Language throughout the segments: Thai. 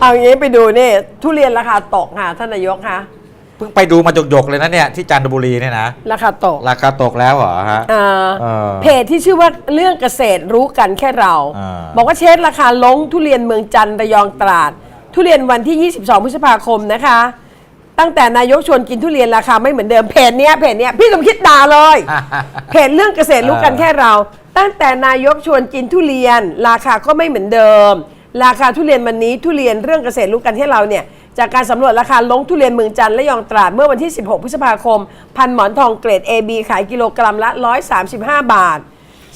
เอางี้ไปดูนี่ทุเรียนราคาตกค่ะท่านนายกคะเพิ่งไปดูมาจกๆเลยนะเนี่ยที่จันทบุรีเนี่ยนะราคาตกราคาตกแล้วเหรอฮะ อ่าเออเพจที่ชื่อว่าเรื่องเกษตรรู้กันแค่เรา อ่า บอกว่าเชฟราคาลงทุเรียนเมืองจันทร์ระยองตราด ทุเรียนวันที่ 22 พฤษภาคมนะคะ ตั้งแต่นายกชวนกินทุเรียนราคาไม่เหมือนเดิมเพจเนี้ยเพจเนี้ยพี่สมคิดด่าเลย เพจเรื่องเกษตรรู้กันแค่เรา ตั้งแต่นายกชวนกินทุเรียน ราคาก็ไม่เหมือนเดิม ราคาทุเรียนวันนี้ทุเรียนเรื่องเกษตรรู้กันแค่เราเนี่ยจากการสำรวจราคาลงทุเรียนเมืองจันทร์และยองตราดเมื่อวันที่ 16 พฤษภาคม พันหมอนทองเกรด AB ขายกิโลกรัมละ 135 บาท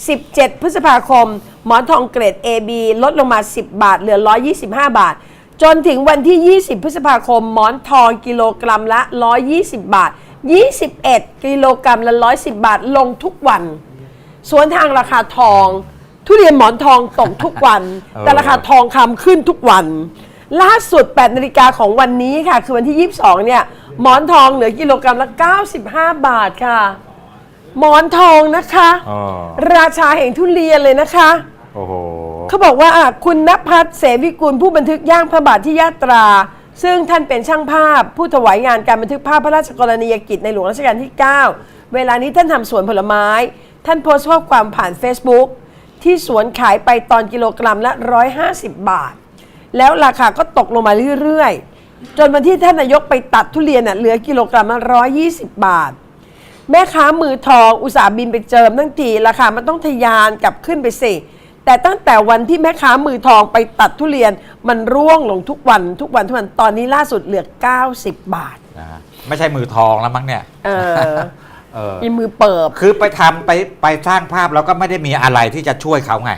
17 พฤษภาคม หมอนทองเกรด AB ลดลงมา 10 บาท เหลือ 125 บาท จนถึงวันที่ 20 พฤษภาคม หมอนทองกิโลกรัมละ 120 บาท 21 กิโลกรัมละ 110 บาท ลงทุกวัน สวนทางราคาทอง ทุเรียนหมอนทองตกทุกวันเออแต่ราคาทองคำขึ้นทุกวัน ล่าสุด 8 นาฬิกาของวันนี้ค่ะ คือวันที่ 22 เนี่ย หมอนทองเหลือกิโลกรัมละ 95 บาทค่ะ หมอนทองนะคะ อ๋อ ราชาแห่งทุเรียนเลยนะคะ โอ้โห เขาบอกว่าอะคุณนภัสเสวิกุลผู้บันทึกย่างพระบาทที่ยาตรา ซึ่งท่านเป็นช่างภาพ ผู้ถวายงานการบันทึกภาพพระราชกรณียกิจในหลวงรัชกาลที่ 9 เวลานี้ท่านทำสวนผลไม้ ท่านโพสต์ข้อความผ่าน Facebook ที่สวนขายไปตอนกิโลกรัมละ 150 บาท แล้วราคาก็ตกลงมาเรื่อยๆ จนวันที่ท่านนายกไปตัดทุเรียนน่ะเหลือกิโลกรัมละ 120 บาท แม่ค้ามือทองอุตสาห์บินไปเจิมทั้งทีราคามันต้องทะยานกลับขึ้นไปสิแต่ตั้งแต่วันที่แม่ค้ามือทองไปตัดทุเรียนมันร่วงลงทุกวันทุกวันทุกวันตอนนี้ล่าสุดเหลือ 90 บาท นะฮะไม่ใช่มือทองแล้วมั้งเนี่ย เออ เออมีมือเปิบ คือไปทำไปไปสร้างภาพแล้วก็ไม่ได้มีอะไรที่จะช่วยเขาไง